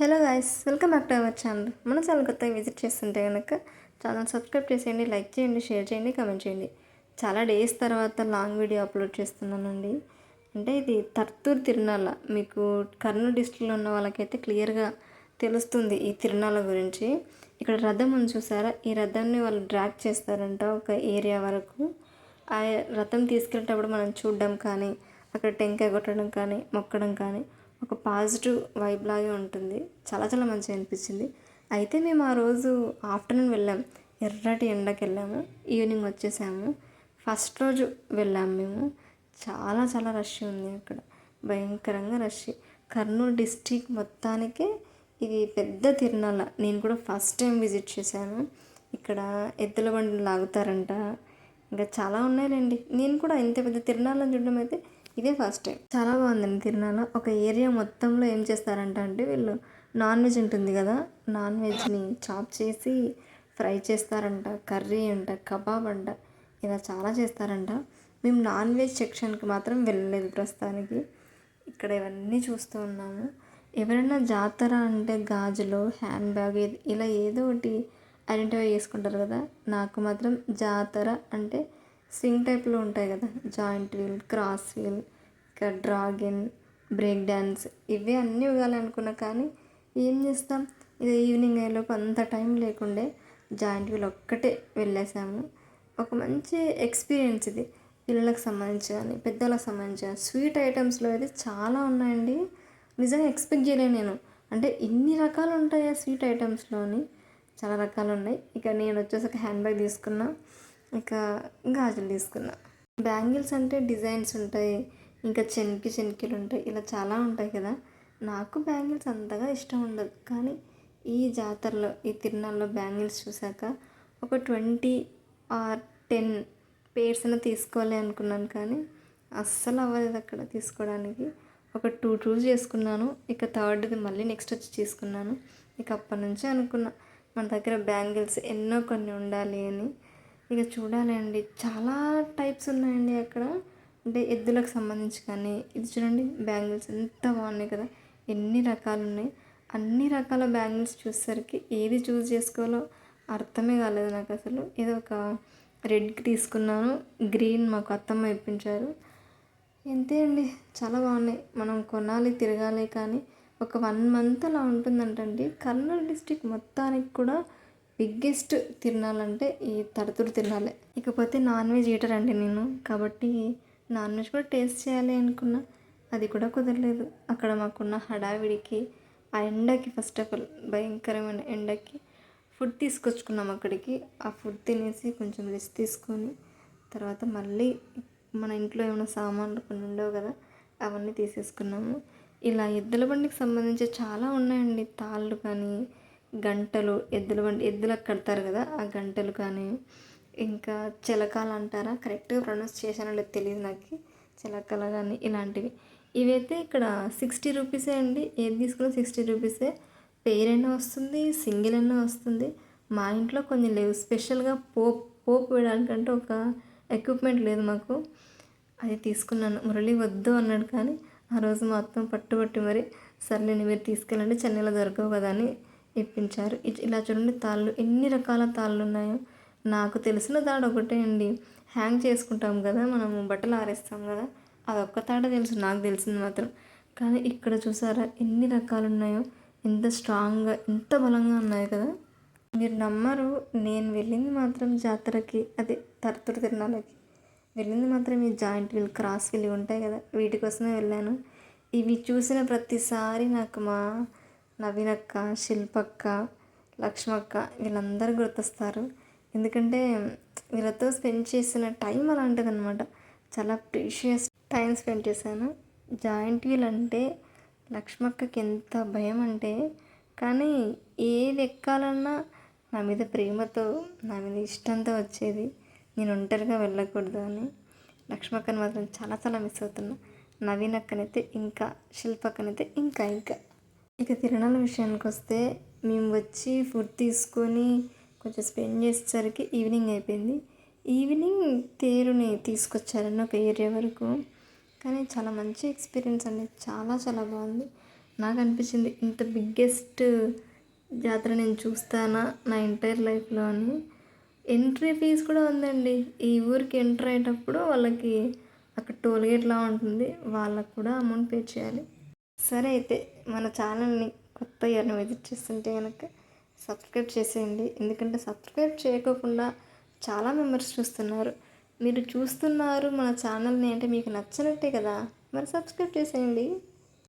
Hello guys welcome back to our channel. మన channel కొత్తగా visit చేస్తుంటే కనుక ఛానల్ సబ్స్క్రైబ్ చేసేయండి లైక్ చేయండి షేర్ చేయండి కమెంట్ చేయండి. చాలా డేస్ తర్వాత లాంగ్ వీడియో అప్లోడ్ చేస్తున్నానండి. అంటే ఇది తర్తూర్ తిరునాళ్ళ. మీకు కర్నూలు డిస్ట్రిక్ట్లో ఉన్న వాళ్ళకైతే క్లియర్గా తెలుస్తుంది ఈ తిరునాళ్ళ గురించి. ఇక్కడ రథం ఉంది చూసారా? ఈ రథాన్ని వాళ్ళు డ్రాక్ చేస్తారంట ఒక ఏరియా వరకు. ఆ రథం తీసుకెళ్ళేటప్పుడు మనం చూడడం కానీ అక్కడ టెంకాయ కొట్టడం కానీ మొక్కడం కానీ ఒక పాజిటివ్ వైబ్ లాగే ఉంటుంది. చాలా చాలా మంచిగా అనిపించింది. అయితే మేము ఆ రోజు ఆఫ్టర్నూన్ వెళ్ళాం. ఎర్రటి ఎండకి వెళ్ళాము ఈవినింగ్ వచ్చేసాము. ఫస్ట్ రోజు వెళ్ళాము మేము. చాలా చాలా రష్ ఉంది అక్కడ. భయంకరంగా రష్. కర్నూలు డిస్టిక్ మొత్తానికే ఇది పెద్ద తిరునాల నేను కూడా ఫస్ట్ టైం విజిట్ చేశాను. ఇక్కడ ఎద్దుల బండి లాగుతారంట. ఇంకా చాలా ఉన్నాయండి నేను కూడా ఇంత పెద్ద తిరునాళ్ళని చూడడం అయితే ఇదే ఫస్ట్ టైం. చాలా బాగుందండి తిరునాళ్ళ ఒక ఏరియా మొత్తంలో ఏం చేస్తారంట అంటే వీళ్ళు నాన్ వెజ్ ఉంటుంది కదా నాన్ వెజ్ని చాప్ చేసి ఫ్రై చేస్తారంట కర్రీ అంట కబాబ్ అంట ఇలా చాలా చేస్తారంట. మేము నాన్ వెజ్ సెక్షన్కి మాత్రం వెళ్ళలేదు ప్రస్తుతానికి. ఇక్కడ ఇవన్నీ చూస్తూ ఉన్నాము. ఎవరైనా జాతర అంటే గాజులు హ్యాండ్ బ్యాగ్ ఇలా ఏదో ఒకటి ఐడెంటిఫై చేసుకుంటారు కదా నాకు మాత్రం జాతర అంటే స్వింగ్ టైప్లో ఉంటాయి కదా జాయింట్ వీల్ క్రాస్ వీల్ ఇంకా డ్రాగన్ బ్రేక్ డ్యాన్స్ ఇవే అన్నీ ఇవ్వాలనుకున్నా కానీ ఏం చేస్తాం? ఇది ఈవినింగ్ అయ్యేలోపు అంత టైం లేకుండే జాయింట్ వీల్ ఒక్కటే వెళ్ళేసాము. ఒక మంచి ఎక్స్పీరియన్స్ ఇది పిల్లలకు సంబంధించి కానీ పెద్దలకు సంబంధించి కానీ. స్వీట్ ఐటమ్స్లో అయితే చాలా ఉన్నాయండి. నిజంగా ఎక్స్పెక్ట్ చేయలేను నేను. అంటే ఇన్ని రకాలు ఉంటాయా స్వీట్ ఐటమ్స్లోని? చాలా రకాలు ఉన్నాయి. ఇక నేను వచ్చేసి ఒక హ్యాండ్ బ్యాగ్ తీసుకున్నా. ఇక గాజులు తీసుకున్నా. బ్యాంగిల్స్ అంటే డిజైన్స్ ఉంటాయి ఇంకా చెనికి చెనికిలు ఉంటాయి ఇలా చాలా ఉంటాయి కదా. నాకు బ్యాంగిల్స్ అంతగా ఇష్టం ఉండదు. కానీ ఈ జాతరలో ఈ తిరునాళ్ళలో బ్యాంగిల్స్ చూశాక ఒక ట్వంటీ ఆర్ టెన్ పేర్స్ అయినా తీసుకోవాలి అనుకున్నాను. కానీ అస్సలు అవ్వలేదు అక్కడ తీసుకోవడానికి. ఒక టూ టూ చేసుకున్నాను. ఇక థర్డ్ది మళ్ళీ నెక్స్ట్ వచ్చి తీసుకున్నాను. ఇక అప్పటి నుంచి అనుకున్నా మన దగ్గర బ్యాంగిల్స్ ఎన్నో కొన్ని ఉండాలి అని. ఇక చూడాలి అండి చాలా టైప్స్ ఉన్నాయండి అక్కడ. అంటే ఎద్దులకు సంబంధించి కానీ ఇది చూడండి బ్యాంగిల్స్ ఎంత బాగున్నాయి కదా. ఎన్ని రకాలు ఉన్నాయి. అన్ని రకాల బ్యాంగిల్స్ చూసేసరికి ఏది చూస్ చేసుకోవాలో అర్థమే కాలేదు నాకు అసలు. ఏదో ఒక రెడ్ తీసుకున్నాను. గ్రీన్ మాకు అత్తమ్మ ఇప్పించారు. ఎంతే అండి. చాలా బాగున్నాయి. మనం కొనాలి తిరగాలి కానీ ఒక వన్ మంత్ అలా ఉంటుందంటండి. కర్నూలు డిస్టిక్ మొత్తానికి కూడా బిగ్గెస్ట్ తినాలంటే ఈ తరతురు తిరణాలే ఇకపోతే నాన్ వెజ్ ఈటర్ అండి నేను. కాబట్టి నాన్ వెజ్ కూడా టేస్ట్ చేయాలి అనుకున్నా. అది కూడా కుదరలేదు. అక్కడ మాకున్న హడావిడికి ఆ ఎండకి ఫస్ట్ ఆఫ్ ఆల్ భయంకరమైన ఎండకి ఫుడ్ తీసుకొచ్చుకున్నాం అక్కడికి. ఆ ఫుడ్ తినేసి కొంచెం రెస్ట్ తీసుకొని తర్వాత మళ్ళీ మన ఇంట్లో ఏమైనా సామాన్లు కొన్ని ఉండవు కదా అవన్నీ తీసేసుకున్నాము. ఇలా ఎద్దుల బండికి సంబంధించి చాలా ఉన్నాయండి. తాళ్ళు కానీ గంటలు ఎద్దుల బండి ఎద్దులకు కడతారు కదా ఆ గంటలు కానీ ఇంకా చిలకాలు అంటారా? కరెక్ట్గా ప్రొనౌన్స్ చేశానో లేదు తెలియదు నాకు. చిలకలు కానీ ఇలాంటివి. ఇవైతే ఇక్కడ సిక్స్టీ రూపీసే అండి. ఏది తీసుకున్నా సిక్స్టీ రూపీసే పేర్ అయినా వస్తుంది సింగిల్ అయినా వస్తుంది. మా ఇంట్లో కొన్ని లేవు. స్పెషల్గా పోప్ పోపు వేయడానికంటే ఒక ఎక్విప్మెంట్ లేదు మాకు. అది తీసుకున్నాను. మురళి వద్దు అన్నాడు కానీ ఆ రోజు మొత్తం పట్టుబట్టి మరి సర్లే మీరు తీసుకెళ్ళండి చెన్నైలో దొరకవు కదా అని ఇప్పించారు. ఇలా చూడండి తాళ్ళు ఎన్ని రకాల తాళ్ళు ఉన్నాయో నాకు తెలిసిన తాడు ఒకటే అండి. హ్యాంగ్ చేసుకుంటాం కదా మనము బట్టలు ఆరేస్తాం కదా అది ఒక్క తాడ తెలుసు నాకు తెలిసింది మాత్రం. కానీ ఇక్కడ చూసారా ఎన్ని రకాలు ఉన్నాయో ఎంత స్ట్రాంగ్గా ఎంత బలంగా ఉన్నాయో కదా. మీరు నమ్మరు నేను వెళ్ళింది మాత్రం జాతరకి అదే తరతురు తిరణాలకి వెళ్ళింది మాత్రం ఈ జాయింట్ వీల్ క్రాస్ వీల్ ఉంటాయి కదా వీటి కోసమే వెళ్ళాను. ఇవి చూసిన ప్రతిసారి నాకు మా నవీనక్క శిల్పక్క లక్ష్మక్క వీళ్ళందరూ గుర్తొస్తారు. ఎందుకంటే వీళ్ళతో స్పెండ్ చేసిన టైం అలాంటిది అనమాట చాలా ప్రీషియస్ టైం స్పెండ్ చేశాను. జాయింట్ వీల్ అంటే లక్ష్మక్కకి ఎంత భయం అంటే కానీ ఏది ఎక్కాలన్నా నా మీద ప్రేమతో నా మీద ఇష్టంతో వచ్చేది నేను ఒంటరిగా వెళ్ళకూడదు అని లక్ష్మక్కని మాత్రం చాలా చాలా మిస్ అవుతున్నా. నవీనక్కనైతే ఇంకా శిల్పక్కనైతే ఇంకా ఇంకా. ఇక తిరణాల విషయానికి వస్తే మేము వచ్చి ఫుడ్ తీసుకొని కొంచెం స్పెండ్ చేసేసరికి ఈవినింగ్ అయిపోయింది. ఈవినింగ్ తేరుని తీసుకొచ్చారన్న ఒక ఏరియా వరకు. కానీ చాలా మంచి ఎక్స్పీరియన్స్ అండి. చాలా చాలా బాగుంది. నాకు అనిపించింది ఇంత బిగ్గెస్ట్ జాతర నేను చూస్తానా నా ఎంటైర్ లైఫ్లో అని. ఎంట్రీ ఫీజు కూడా ఉందండి. ఈ ఊరికి ఎంటర్ అయ్యేటప్పుడు వాళ్ళకి అక్కడ టోల్ గేట్లా ఉంటుంది. వాళ్ళకు కూడా అమౌంట్ పే చేయాలి. సరే అయితే మన ఛానల్ని కొత్త ఇయర్ని విజిట్ చేస్తుంటే కనుక సబ్స్క్రైబ్ చేసేయండి. ఎందుకంటే సబ్స్క్రైబ్ చేయకోకుండా చాలా మెంబర్స్ చూస్తున్నారు. మీరు చూస్తున్నారు మన ఛానల్ని అంటే మీకు నచ్చినట్టే కదా. మరి సబ్స్క్రైబ్ చేసేయండి.